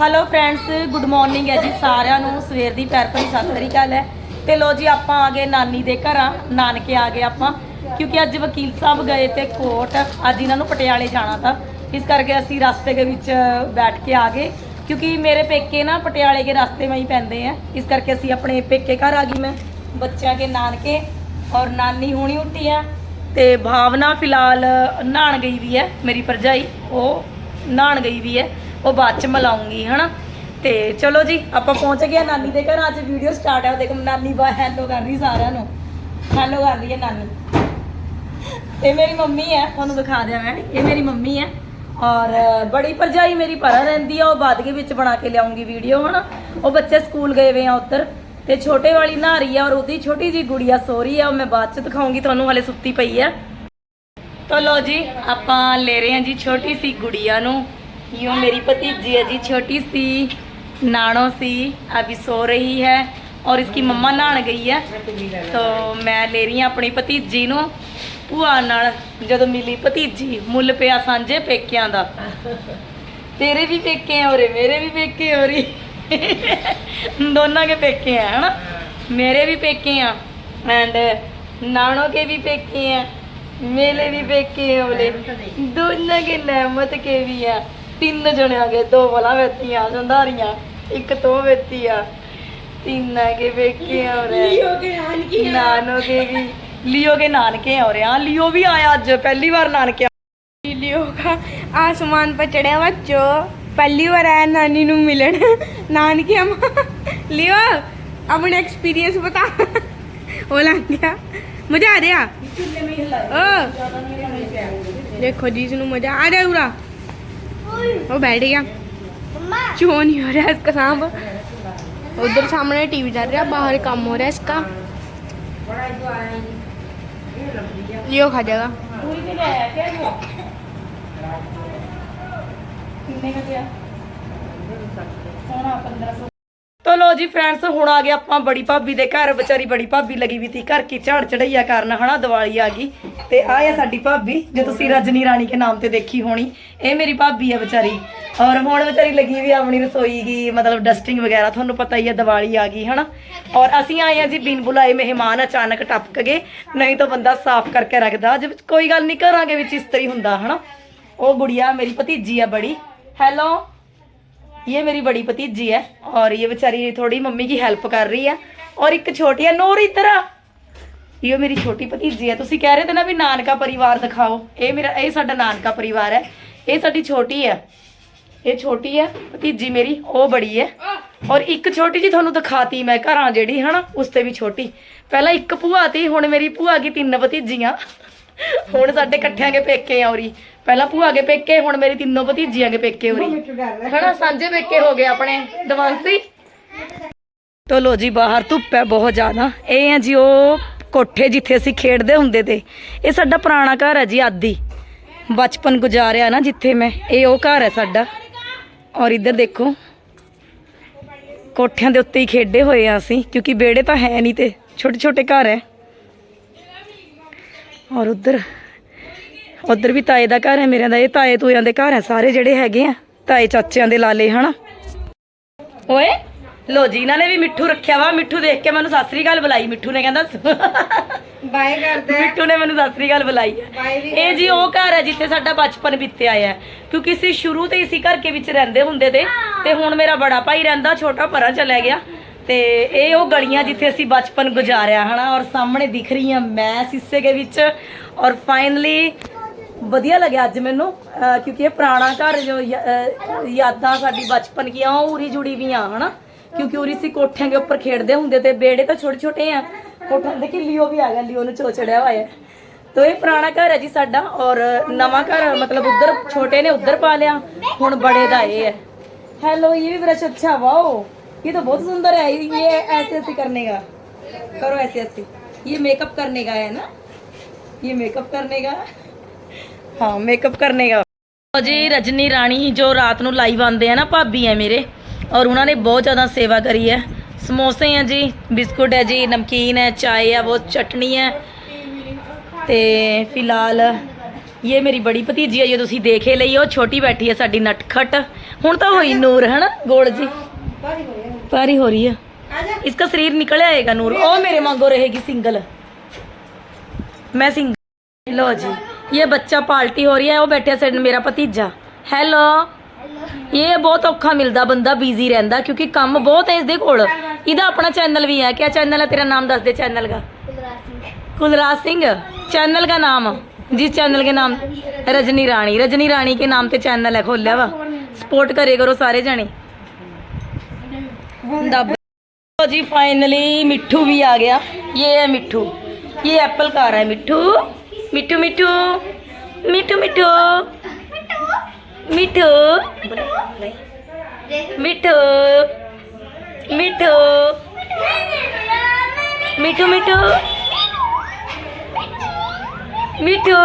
Hello friends good morning ਹੈ ਜੀ ਸਾਰਿਆਂ ਨੂੰ। ਸਵੇਰ ਦੀ ਪੈਰ ਭਰੀ ਸਤਿ ਸ੍ਰੀ ਅਕਾਲ ਹੈ। ਤੇ ਲੋ ਜੀ, ਆਪਾਂ ਆ ਗਏ ਨਾਨੀ ਦੇ ਘਰਾਂ। ਨਾਨਕੇ ਆ ਗਏ ਆਪਾਂ। ਕਿਉਂਕਿ ਅੱਜ ਵਕੀਲ ਸਾਹਿਬ ਗਏ ਤੇ ਕੋਰਟ, ਅੱਜ ਇਹਨਾਂ ਨੂੰ ਪਟਿਆਲੇ ਜਾਣਾ ਤਾਂ। ਇਸ ਕਰਕੇ ਅਸੀਂ ਰਸਤੇ ਦੇ ਵਿੱਚ ਬੈਠ ਕੇ ਆ ਗਏ। ਕਿਉਂਕਿ ਮੇਰੇ ਪੇਕੇ ਨਾ ਪਟਿਆਲੇ ਕੇ ਰਸਤੇ में ਹੀ ਪੈਂਦੇ ਆ। ਇਸ ਕਰਕੇ ਅਸੀਂ ਆਪਣੇ ਪੇਕੇ ਘਰ ਆ ਗਈ ਮੈਂ। ਬੱਚਿਆਂ ਦੇ ਨਾਨਕੇ ਔਰ ਨਾਨੀ ਹੁਣੀ ਉੱਠੀ ਆ। ਤੇ ਭਾਵਨਾ ਫਿਲਹਾਲ ਨਹਾਣ ਗਈ ਵੀ ਹੈ। ਮੇਰੀ ਭਰਜਾਈ, ਉਹ ਨਹਾਣ ਗਈ ਵੀ ਹੈ। ਉਹ ਬਾਅਦ ਚ ਮਿਲਾਉਂਗੀ, ਹਨਾ? ਤੇ ਚਲੋ ਜੀ, ਆਪਾਂ ਪਹੁੰਚ ਗਏ ਨਾਨੀ ਦੇ ਘਰ। ਅੱਜ ਵੀਡੀਓ ਸਟਾਰਟ ਹੈ ਦੇਖੋ ਨਾਨੀ ਬਾ ਹੈਲੋ ਕਰ ਰਹੀ ਸਾਰਿਆਂ ਨੂੰ। ਹੈਲੋ ਕਰ ਰਹੀ ਹੈ ਨਾਨੀ। ਇਹ ਮੇਰੀ ਮੰਮੀ ਹੈ, ਤੁਹਾਨੂੰ ਦਿਖਾ ਦਿਆਂ ਮੈਂ। ਇਹ ਮੇਰੀ ਮੰਮੀ ਹੈ। ਔਰ ਬੜੀ ਪਰਜਾਈ ਮੇਰੀ ਪਰਾਂ ਰਹਿੰਦੀ ਆ, ਉਹ ਬਾਅਦ ਦੇ ਵਿੱਚ ਬਣਾ ਕੇ ਲਿਆਉਂਗੀ ਵੀਡੀਓ ਹਨਾ? ਉਹ ਬੱਚੇ ਸਕੂਲ ਗਏ ਵੇ ਆ ਉੱਧਰ। ਤੇ ਛੋਟੇ ਵਾਲੀ ਨਹਾਰੀ ਆ ਔਰ ਉਹਦੀ ਛੋਟੀ ਜੀ ਗੁੜੀਆ ਸੋਰੀ ਆ, ਉਹ ਮੈਂ ਬਾਅਦ ਚ ਦਿਖਾਉਂਗੀ, ਤੁਹਾਨੂੰ ਹਲੇ ਸੁੱਤੀ ਪਈ ਆ ਤਾਂ ਲੋ ਜੀ, ਆਪਾਂ ਲੈ ਰਹੇ ਹਾਂ ਜੀ ਛੋਟੀ ਸੀ ਗੁੜੀਆ ਨੂੰ। यूँ मेरी भतीजी है जी छोटी सी नानो सी अभी सो रही है और इसकी मम्मा नहान गई है तो मैं ले रही हूँ अपनी भतीजी नु ਭੂਆ ਨਾਲ ਜਦੋਂ ਮਿਲੀ ਭਤੀਜੀ ਮੁੱਲ ਪਿਆ ਸਾਂਝੇ ਪੇਕਿਆਂ ਦਾ ਤੇਰੇ ਵੀ ਪੇਕੇ ਆ ਔਰੇ ਮੇਰੇ ਵੀ ਪੇਕੇ ਹੋ ਰਹੀ ਦੋਨਾਂ के पेके हैं है ना मेरे भी पेके हैं एंड नानों के भी पेके हैं मेरे भी पेके हैं बोले ਦੋਨਾਂ ਕੇ ਨਹਿਮਤ ਕੇ ਵੀ ਆ ਤਿੰਨ ਜਣੇ ਆ ਗਏ ਦੋ ਬਲਾ ਵੇਤੀਆਂ ਜੰਦਾਰੀਆਂ ਇੱਕ ਤੋਂ ਵੇਤੀ ਆ। ਤਿੰਨ ਆ ਗਏ ਵੇਖੇ ਔਰ ਲਿਓ ਕੇ ਨਾਨਕੇ ਨਾਨਕੇ ਵੀ ਲਿਓ ਕੇ ਨਾਨਕੇ ਔਰ ਆ ਲਿਓ ਵੀ ਆਇਆ ਅੱਜ ਪਹਿਲੀ ਵਾਰ ਨਾਨਕੇ ਲਿਓ ਦਾ ਆਸਮਾਨ ਪਰ ਚੜਿਆ ਵਾ ਚੋ ਪਹਿਲੀ ਵਾਰ ਆਇਆ ਨਾਨੀ ਨੂੰ ਮਿਲਣ। ਨਾਨਕੇ ਅਮਾ ਲਿਓ ਆਪਣਾ ਐਕਸਪੀਰੀਅੰਸ ਬਤਾ। ਉਹ ਲੰਘ ਮਜ਼ਾ ਆ ਰਿਹਾ? ਦੇਖੋ ਜੀ ਇਸ ਨੂੰ ਮਜ਼ਾ ਆ ਰਿਹਾ ਉਰਾ वो बैठ गया। क्यों नहीं हो रहा इसका सांप? उधर सामने टीवी चल रहा, बाहर काम हो रहा है इसका। ये खा जाएगा। 1500 ਤੋ ਲੋ ਜੀ ਫਰੈਂਡਸ, ਹੁਣ ਆ ਗਏ ਆਪਾਂ ਬੜੀ ਭਾਬੀ ਦੇ ਘਰ, ਵਿਚਾਰੀ ਬੜੀ ਭਾਬੀ ਲੱਗੀ ਵੀ ਤੀ ਘਰ ਕੀ ਝਾੜ ਚੜਈਆ ਕਰਨ, ਹਨਾ ਦੀਵਾਲੀ ਆ ਗਈ। ਤੇ ਆ ਹੈ ਸਾਡੀ ਭਾਬੀ, ਜੇ ਤੁਸੀਂ ਰਜਨੀ ਰਾਣੀ ਕੇ ਨਾਮ ਤੇ ਦੇਖੀ ਹੋਣੀ, ਇਹ ਮੇਰੀ ਭਾਬੀ ਹੈ ਵਿਚਾਰੀ। ਔਰ ਹੁਣ ਵਿਚਾਰੀ ਲੱਗੀ ਵੀ ਆਪਣੀ ਰਸੋਈ ਦੀ ਮਤਲਬ ਡਸਟਿੰਗ ਵਗੈਰਾ, ਤੁਹਾਨੂੰ ਪਤਾ ਹੀ ਹੈ ਦੀਵਾਲੀ ਆ ਗਈ, ਹਨਾ। ਔਰ ਅਸੀਂ ਆਏ ਆ ਜੀ ਬਿਨ ਬੁਲਾਏ ਮਹਿਮਾਨ ਅਚਾਨਕ ਟਪਕ ਗਏ ਨਹੀਂ ਤਾਂ ਬੰਦਾ ਸਾਫ਼ ਕਰਕੇ ਰੱਖਦਾ ਅੱਜ ਕੋਈ ਗੱਲ ਨਹੀਂ ਕਰਾਂਗੇ ਵਿੱਚ ਇਸ ਤਰ੍ਹਾਂ ਹੁੰਦਾ, ਹਨਾ। ਉਹ ਗੁੜੀਆ ਮੇਰੀ ਭਤੀਜੀ ਆ ਬੜੀ। ਹੈਲੋ ये मेरी बड़ी भतीजी है और ये बेचारी थोड़ी मम्मी की हेल्प कर रही है और एक छोटी है नूर इधर आ ये मेरी छोटी भतीजी है ਤੁਸੀਂ ਕਹਿ ਰਹੇ ਤੇ ਨਾ ਵੀ ਨਾਨਕਾ ਪਰਿਵਾਰ ਦਿਖਾਓ ਇਹ ਮੇਰਾ ਇਹ ਸਾਡਾ ਨਾਨਕਾ ਪਰਿਵਾਰ ਹੈ ਇਹ ਸਾਡੀ ਛੋਟੀ ਹੈ ਇਹ ਛੋਟੀ ਹੈ ਭਤੀਜੀ ਮੇਰੀ ਉਹ ਬੜੀ ਹੈ ਔਰ ਇੱਕ ਛੋਟੀ ਜੀ ਤੁਹਾਨੂੰ ਦਿਖਾਤੀ ਮੈਂ ਘਰਾਂ ਜਿਹੜੀ ਹਨਾ ਉਸ ਤੇ ਵੀ ਛੋਟੀ ਪਹਿਲਾਂ ਇੱਕ ਭੂਆ ਤੀ ਹੁਣ ਮੇਰੀ ਭੂਆ ਕੀ ਤਿੰਨ ਭਤੀਜੀਆਂ ਹੁਣ ਸਾਡੇ ਇਕੱਠਿਆਂ ਕੇ ਪੇਕੇ ਆ ਉਰੀ। ਪਹਿਲਾਂ ਭੂਆ ਕੇ ਪੇਕੇ ਹੁਣ ਮੇਰੀ ਤਿੰਨੋਂ ਭਤੀਜੀਆਂ ਕੇ ਪੇਕੇ ਉਰੀ। ਹਨਾ ਸਾਂਝੇ ਪੇਕੇ ਹੋ ਗਏ ਆਪਣੇ ਦਵਾਂਸੀ। ਤੋ ਲੋ ਜੀ ਬਾਹਰ ਧੁੱਪ ਹੈ ਬਹੁਤ ਜ਼ਿਆਦਾ। ਇਹ ਹੈ ਜੀ ਉਹ ਕੋਠੇ ਜਿੱਥੇ ਅਸੀਂ ਖੇਡਦੇ ਹੁੰਦੇ ਤੇ। ਇਹ ਸਾਡਾ ਪੁਰਾਣਾ ਘਰ ਹੈ ਜੀ ਆਦੀ। ਬਚਪਨ ਗੁਜ਼ਾਰਿਆ ਨਾ ਜਿੱਥੇ ਮੈਂ। ਇਹ ਉਹ ਘਰ ਹੈ ਸਾਡਾ। ਔਰ ਇੱਧਰ ਦੇਖੋ ਕੋਠਿਆਂ ਦੇ ਉੱਤੇ ਹੀ ਖੇਡੇ ਹੋਏ ਆ ਅਸੀਂ ਕਿਉਂਕਿ ਬੇੜੇ ਤਾਂ ਹੈ ਨਹੀਂ ਤੇ ਛੋਟੇ ਛੋਟੇ ਘਰ ਹੈ। ਔਰ ਉਧਰ ਉਧਰ ਵੀ ਤਾਏ ਦਾ ਘਰ ਹੈ ਮੇਰਿਆਂ ਦਾ ਇਹ ਤਾਏ ਤੂਆਂ ਦੇ ਘਰ ਹੈ ਸਾਰੇ ਜਿਹੜੇ ਹੈਗੇ ਆ ਤਾਏ ਚਾਚਿਆਂ ਦੇ ਲਾਲੇ ਹਨਾ? ਓਏ ਲੋ ਜੀ ਇਹਨਾਂ ਨੇ ਵੀ ਮਿੱਠੂ ਰੱਖਿਆ ਵਾ ਮਿੱਠੂ ਦੇਖ ਕੇ ਮੈਨੂੰ ਸਤਿ ਸ੍ਰੀ ਅਕਾਲ ਬੁਲਾਈ ਮਿੱਠੂ ਨੇ ਕਹਿੰਦਾ ਬਾਏ ਕਰਦਾ ਮਿੱਠੂ ਨੇ ਮੈਨੂੰ ਸਤਿ ਸ੍ਰੀ ਅਕਾਲ ਬੁਲਾਈ ਇਹ ਜੀ ਉਹ ਘਰ ਹੈ ਜਿੱਥੇ ਸਾਡਾ ਬਚਪਨ ਬੀਤਿਆ ਹੈ ਕਿਉਂਕਿ ਅਸੀਂ ਸ਼ੁਰੂ ਤੇ ਇਸੇ ਘਰ ਕੇ ਵਿੱਚ ਰਹਿੰਦੇ ਹੁੰਦੇ ਤੇ ਹੁਣ ਮੇਰਾ ਬੜਾ ਭਾਈ ਰਹਿੰਦਾ ਛੋਟਾ ਭਰਾ ਚਲਾ ਗਿਆ। ਤੇ ਇਹ ਉਹ ਗਲੀਆਂ ਜਿੱਥੇ ਅਸੀਂ ਬਚਪਨ ਗੁਜ਼ਾਰਿਆ, ਹਨਾ? ਔਰ ਸਾਹਮਣੇ ਦਿਖ ਰਹੀ ਆ ਮੈਂ ਸਿੱਸੇ ਦੇ ਵਿੱਚ। ਔਰ ਫਾਈਨਲੀ ਵਧੀਆ ਲੱਗਿਆ ਅੱਜ ਮੈਨੂੰ ਕਿਉਂਕਿ ਇਹ ਪੁਰਾਣਾ ਘਰ ਜੋ ਯਾ- ਯਾਦਾਂ ਸਾਡੀ ਬਚਪਨ ਕੀਆਂ, ਉਹ ਉਰੀ ਜੁੜੀ ਵੀ ਆ ਹਨਾ? ਕਿਉਂਕਿ ਉਰੀ ਸੀ ਕੋਠਿਆਂ ਦੇ ਉੱਪਰ ਖੇਡਦੇ ਹੁੰਦੇ ਤੇ ਬੇੜੇ ਤਾਂ ਛੋਟੇ ਛੋਟੇ ਆ। ਕੋਠਿਆਂ ਦੇ ਕਿ ਲਿਓ ਵੀ ਆ ਗਿਆ, ਲਿਓ ਨੂੰ ਚੋ ਚੜਿਆ ਹੋਇਆ। ਹੈ। ਤੋ ਇਹ ਪੁਰਾਣਾ ਘਰ ਹੈ ਜੀ ਸਾਡਾ, ਔਰ ਨਵਾਂ ਘਰ ਮਤਲਬ ਉਧਰ ਛੋਟੇ ਨੇ ਉਧਰ ਪਾ ਲਿਆ, ਹੁਣ ਬੜੇ ਦਾ ਇਹ ਹੈ। ਹੈਲੋ ਇਹ ਵੀ ਬੜਾ ਅੱਛਾ, ਵਾਓ। ये तो बहुत सुंदर है, ये ऐसे ऐसे करने का। करो ऐसे ऐसे ये मेकअप करने का है ना? ये मेकअप करने का। ਹਾਂ ਮੇਕਅਪ ਕਰਨੇ ਦਾ ਜੀ ਰਜਨੀ ਰਾਣੀ ਜੋ ਰਾਤ ਨੂੰ ਲਾਈਵ ਆਉਂਦੇ ਆ ਨਾ ਭਾਬੀ ਆ ਮੇਰੇ ਔਰ ਉਹਨਾਂ ਨੇ ਬਹੁਤ ਜ਼ਿਆਦਾ ਸੇਵਾ ਕਰੀ ਹੈ ਸਮੋਸੇ ਆ ਜੀ ਬਿਸਕੁਟ ਹੈ ਜੀ ਨਮਕੀਨ ਹੈ ਚਾਏ ਆ ਬਹੁਤ ਚਟਨੀ ਹੈ ਤੇ ਫਿਲਹਾਲ ਇਹ ਮੇਰੀ ਬੜੀ ਭਤੀਜੀ ਹੈ ਜੇ ਤੁਸੀਂ ਦੇਖੇ ਲਈ ਉਹ ਛੋਟੀ ਬੈਠੀ ਹੈ ਸਾਡੀ ਨਟਖਟ ਹੁਣ ਤਾਂ ਹੋਈ ਨੂਰ ਹਨਾ ਗੋਲ ਜੀ ਪਾਰੀ ਹੋ ਰਹੀ ਹੈ इसका शरीर निकल आएगा नूर ओ मेरे मांगो रहेगी सिंगल मैं सिंगल लो जी ये बच्चा पार्टी हो रही है वो बैठे साइड मेरा भतीजा ਹੈਲੋ ਇਹ ਬਹੁਤ ਔਖਾ ਮਿਲਦਾ ਬੰਦਾ ਬਿਜ਼ੀ ਰਹਿੰਦਾ ਕਿਉਂਕਿ ਕੰਮ ਬਹੁਤ ਹੈ ਇਸਦੇ ਕੋਲ ਇਹਦਾ ਆਪਣਾ ਚੈਨਲ ਵੀ ਹੈ ਕਿਆ ਚੈਨਲ ਹੈ ਤੇਰਾ ਨਾਮ ਦੱਸ ਦੇ ਚੈਨਲ ਦਾ कुलराज सिंह चैनल का नाम जिस चैनल के नाम रजनी रानी रजनी रानी के नाम पे चैनल है खोलिया वा सपोर्ट करे करो सारे जने दब तो जी फाइनली मिट्ठू भी आ गया ये है मिट्ठू ये एप्पल खा रहा है मिट्ठू मिट्ठू मिट्ठू मिट्ठू मिट्ठू मिट्ठू मिट्ठू मिट्ठू मिट्ठू मिट्ठू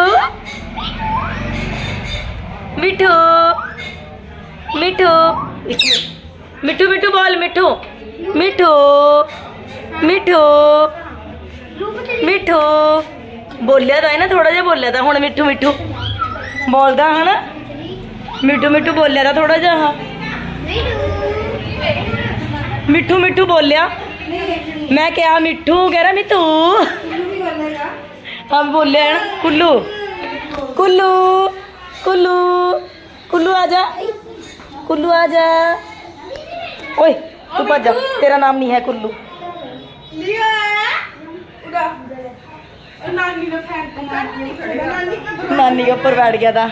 मिठू मिठू मिठू मिठू मिठू बोल, मिठू। मिठू मिठू मिठू। बोलिया तो है ना, थोड़ा जहा बोलिया था हूँ मिठू मिठू। बोलता है ना? मिठू मिठू बोलिया था, थोड़ा जहा मिठू मिठू बोलिया। मैं क्या मिठू, कह रहा मिठू हम बोलिया है ना, कुल्लू। कुल्लू कुल्लू कुल्लू आजा कुल्लू आजा ਓਏ ਤੂੰ ਭੱਜ ਜਾ। ਤੇਰਾ ਨਾਮ ਨਹੀਂ ਹੈ ਕੁੱਲੂ। ਨਾਨੀ ਦਾ ਉੱਪਰ ਬੈਠ ਗਿਆ ਦਾ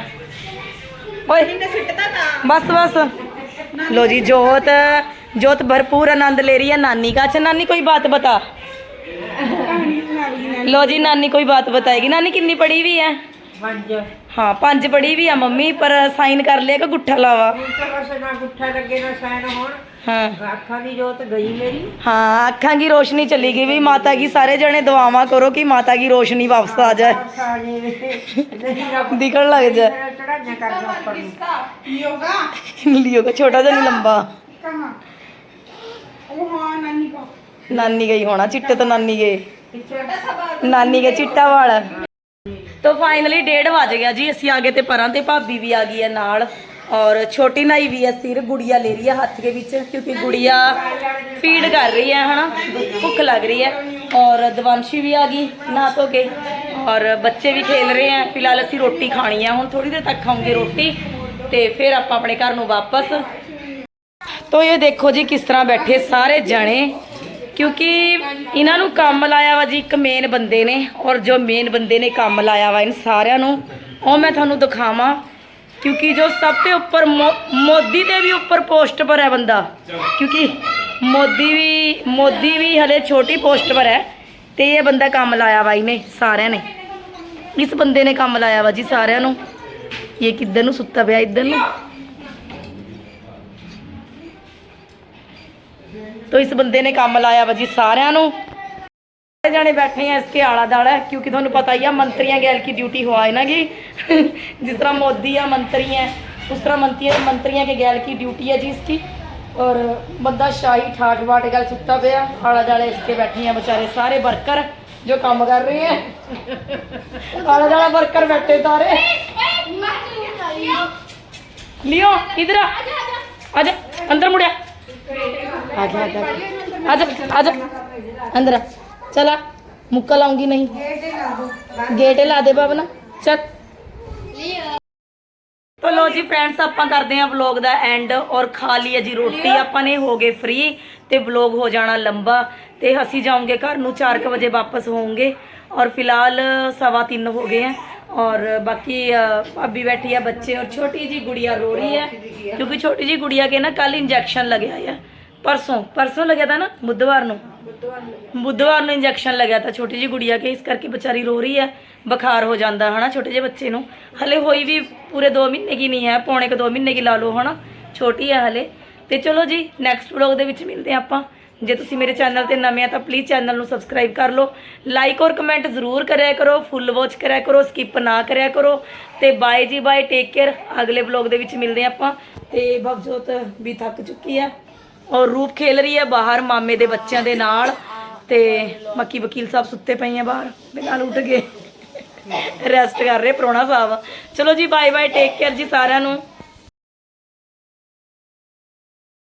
ਓਏ ਬਸ ਬਸ। ਲੋ ਜੀ ਜੋਤ ਜੋਤ ਭਰਪੂਰ ਆਨੰਦ ਲੈ ਰਹੀ ਹੈ। ਨਾਨੀ ਕਾ ਅੱਛਾ ਨਾਨੀ ਕੋਈ ਬਾਤ ਬਤਾ। लो ਜੀ ਨਾਨੀ ਕੋਈ ਬਾਤ ਬਤਾਏਗੀ। ਨਾਨੀ ਕਿੰਨੀ पढ़ी ਵੀ ਹੈ? ਹਾਂ ਪੰਜ ਪੜੀ ਵੀ ਆ ਮੰਮੀ ਪਰ ਸਾਈਨ ਕਰ ਲਿਆ ਕਿ ਗੁੱਠਾ ਲਾਵਾ। ਹਾਂ। ਅੱਖਾਂ ਦੀ ਜੋਤ ਗਈ ਮੇਰੀ। ਹਾਂ ਅੱਖਾਂ ਦੀ ਰੋਸ਼ਨੀ ਚਲੀ ਗਈ ਵੀ ਜਣੇ ਦੁਆਵਾਂ ਕਰੋ ਕਿ ਮਾਤਾ ਕੀ ਰੋਸ਼ਨੀ ਵਾਪਸ ਆ ਜਾਏ। ਦਿਖਣ ਲੱਗ ਜਾਏ। ਛੋਟਾ ਜਿਹਾ ਨਹੀਂ ਲੰਬਾ। ਨਾਨੀ ਗਈ ਹੋਣਾ ਚਿੱਟੇ ਤਾਂ ਨਾਨੀ ਗਏ। ਨਾਨੀ ਗਏ ਚਿੱਟਾ ਵਾਲਾ। ਤੋ ਫਾਈਨਲੀ 1:30 ਵਜ ਗਿਆ ਜੀ, ਅਸੀਂ ਆਗੇ ਤੇ ਪਰਾਂ ਤੇ ਭਾਬੀ ਵੀ ਆ ਗਈ ਹੈ ਨਾਲ ਔਰ ਛੋਟੀ ਨਾਈ ਵੀ ਹੈ ਸਿਰ, ਗੁੜੀਆ ਲੈ ਰਹੀ ਹੈ ਹੱਥ ਦੇ ਵਿੱਚ, ਕਿਉਂਕਿ ਗੁੜੀਆ ਫੀਡ ਕਰ ਰਹੀ ਹੈ, ਹਨਾ? ਭੁੱਖ ਲੱਗ ਰਹੀ ਹੈ। ਔਰ ਦਵਾਂਸ਼ੀ ਵੀ ਆ ਗਈ ਨਾ ਧੋ ਕੇ। ਔਰ ਬੱਚੇ ਵੀ ਖੇਲ ਰਹੇ ਹੈ। ਫਿਲਹਾਲ ਅਸੀਂ ਰੋਟੀ ਖਾਣੀ ਹੈ। ਹੁਣ ਥੋੜੀ ਦੇਰ ਤੱਕ ਖਾਵਾਂਗੇ ਰੋਟੀ ਤੇ ਫਿਰ ਆਪਾਂ ਆਪਣੇ ਘਰ ਨੂੰ ਵਾਪਸ। ਤੋ ਇਹ ਦੇਖੋ ਜੀ ਕਿਸ ਤਰ੍ਹਾਂ ਬੈਠੇ ਸਾਰੇ ਜਣੇ। ਕਿਉਂਕਿ ਇਹਨਾਂ ਨੂੰ ਕੰਮ ਲਾਇਆ ਵਾ ਜੀ, ਇੱਕ ਮੇਨ ਬੰਦੇ ਨੇ ਔਰ ਜੋ ਮੇਨ ਬੰਦੇ ਨੇ ਕੰਮ ਲਾਇਆ ਵਾ ਇਹਨਾਂ ਸਾਰਿਆਂ ਨੂੰ, ਉਹ ਮੈਂ ਤੁਹਾਨੂੰ ਦਿਖਾਵਾਂ। ਕਿਉਂਕਿ ਜੋ ਸਭ ਤੋਂ ਉੱਪਰ ਮੋ- ਮੋਦੀ ਦੇ ਵੀ ਉੱਪਰ ਪੋਸਟ ਪਰ ਹੈ ਬੰਦਾ। ਕਿਉਂਕਿ ਮੋਦੀ ਵੀ ਮੋਦੀ ਵੀ ਹਲੇ ਛੋਟੀ ਪੋਸਟ ਪਰ ਹੈ ਤੇ ਇਹ ਬੰਦਾ ਕੰਮ ਲਾਇਆ ਵਾ ਇਹਨੇ, ਸਾਰਿਆਂ ਨੇ। ਇਸ ਬੰਦੇ ਨੇ ਕੰਮ ਲਾਇਆ ਵਾ ਜੀ ਸਾਰਿਆਂ ਨੂੰ। ਇਹ ਕਿੱਧਰ ਨੂੰ ਸੁੱਤਾ ਪਿਆ, ਇੱਧਰ ਨੂੰ? ਤੋ ਇਸ ਬੰਦੇ ਨੇ ਕੰਮ ਲਾਇਆ ਵਾ ਜੀ ਸਾਰਿਆਂ ਨੂੰ। ਸਾਰੇ ਜਾਣੇ ਬੈਠੇ ਆ ਇਸ 'ਤੇ ਆਲਾ ਦਾਲਾ ਕਿਉਂਕਿ ਤੁਹਾਨੂੰ ਪਤਾ ਹੀ ਆ, ਮੰਤਰੀਆਂ ਗੈਲ ਕੀ ਡਿਊਟੀ ਹੋਆ ਹੈ ਨਾ ਜੀ। ਜਿਸ ਤਰ੍ਹਾਂ ਮੋਦੀ ਆ, ਮੰਤਰੀ ਹੈ ਉਸ ਤਰ੍ਹਾਂ ਮੰਤਰੀਆਂ ਮੰਤਰੀਆਂ ਕੇ ਗੈਲ ਕੀ ਡਿਊਟੀ ਹੈ ਜੀ ਇਸ ਦੀ ਔਰ ਬੰਦਾ ਸ਼ਾਹੀ ਠਾਠ ਬਾਟ ਗੱਲ ਸੁੱਤਾ ਪਿਆ ਆਲਾ ਦੁਆਲੇ ਇਸ 'ਤੇ ਬੈਠੇ ਆ ਵਿਚਾਰੇ ਸਾਰੇ ਵਰਕਰ ਜੋ ਕੰਮ ਕਰ ਰਹੇ ਹੈ ਆਲਾ ਦਾਲਾ ਵਰਕਰ ਬੈਠੇ ਸਾਰੇ। ਲਿਓ, ਇਧਰ ਆ। ਆਜਾ ਅੰਦਰ ਮੁੜਿਆ। आजा आजा आजा आजा अंदर आ चला मुक्का लाऊंगी नहीं गेट ला दे बाबਾ चल ਤੋ ਲੋ ਜੀ ਫਰੈਂਡਸ ਆਪਾਂ ਕਰਦੇ ਹਾਂ ਵਲੌਗ ਦਾ ਐਂਡ ਔਰ ਖਾ ਲਈ ਹੈ ਜੀ ਰੋਟੀ ਆਪਾਂ ਨੇ ਹੋ ਗਏ ਫ੍ਰੀ ਤੇ ਵਲੌਗ ਹੋ ਜਾਣਾ ਲੰਬਾ ਤੇ ਅਸੀਂ ਜਾਵਾਂਗੇ ਘਰ ਨੂੰ 4:00 ਵਜੇ ਵਾਪਸ ਹੋਵਾਂਗੇ ਔਰ ਫਿਲਹਾਲ ਸਵਾ ਤਿੰਨ ਹੋ ਗਏ ਹੈ ਔਰ ਬਾਕੀ ਅ, ਭਾਬੀ ਬੈਠੀ ਹੈ ਬੱਚੇ ਔਰ ਛੋਟੀ ਜੀ ਗੁੜੀਆ ਰੋ ਰਹੀ ਹੈ ਕਿਉਂਕਿ ਛੋਟੀ ਜੀ ਗੁੜੀਆ ਕੇ ਨਾ ਕੱਲ ਇੰਜੈਕਸ਼ਨ ਲੱਗਿਆ ਹੈ ਪਰਸੋਂ ਪਰਸੋਂ ਲੱਗਿਆ ਤਾਂ ਨਾ ਬੁੱਧਵਾਰ ਨੂੰ। ਬੁੱਧਵਾਰ ਨੂੰ ਇੰਜੈਕਸ਼ਨ ਲੱਗਿਆ ਤਾਂ ਛੋਟੀ ਜੀ ਗੁੜੀਆ ਕੇ ਇਸ ਕਰਕੇ ਵਿਚਾਰੀ ਰੋ ਰਹੀ ਹੈ ਬੁਖਾਰ ਹੋ ਜਾਂਦਾ ਹਨਾ ਛੋਟੇ ਜਿਹੇ ਬੱਚੇ ਨੂੰ। ਹਲੇ ਹੋਈ ਵੀ ਪੂਰੇ 2 ਮਹੀਨੇ ਕੀ ਨਹੀਂ ਹੈ ਪੌਣੇ ਕ 2 ਮਹੀਨੇ ਕੀ ਲਾ ਲਓ ਹਨਾ ਛੋਟੀ ਹੈ ਹਲੇ। ਤੇ ਚਲੋ ਜੀ ਨੈਕਸਟ ਵਲੌਗ ਦੇ ਵਿੱਚ ਮਿਲਦੇ ਆਪਾਂ। ਜੇ ਤੁਸੀਂ ਮੇਰੇ ਚੈਨਲ ਤੇ ਨਵੇਂ ਆ ਤਾਂ ਪਲੀਜ਼ ਚੈਨਲ ਨੂੰ ਸਬਸਕ੍ਰਾਈਬ ਕਰ ਲਓ। ਲਾਈਕ ਔਰ ਕਮੈਂਟ ਜ਼ਰੂਰ ਕਰਿਆ ਕਰੋ ਫੁੱਲ ਵਾਚ ਕਰਿਆ ਕਰੋ ਸਕਿਪ ਨਾ ਕਰਿਆ ਕਰੋ। ਤੇ ਬਾਏ ਜੀ ਬਾਏ ਟੇਕ ਕੇਅਰ ਅਗਲੇ ਵਲੌਗ ਦੇ ਵਿੱਚ ਮਿਲਦੇ ਆਪਾਂ। ਤੇ ਬਬਜੋਤ ਵੀ ਥੱਕ ਚੁੱਕੀ ਹੈ। ਔਰ ਰੂਪ ਖੇਲ ਰਹੀ ਹੈ ਬਾਹਰ ਮਾਮੇ ਦੇ ਬੱਚਿਆਂ ਦੇ ਨਾਲ ਤੇ ਮੱਕੀ ਵਕੀਲ ਸਾਹਿਬ ਸੁੱਤੇ ਪਏ ਆ ਬਾਹਰ ਨਾਲ ਉੱਠ ਗਏ ਰੈਸਟ ਕਰ ਰਹੇ ਪ੍ਰੋਣਾ ਸਾਹਿਬ। ਚਲੋ ਜੀ ਬਾਏ ਬਾਏ ਟੇਕ ਕੇਅਰ ਜੀ ਸਾਰਿਆਂ ਨੂੰ।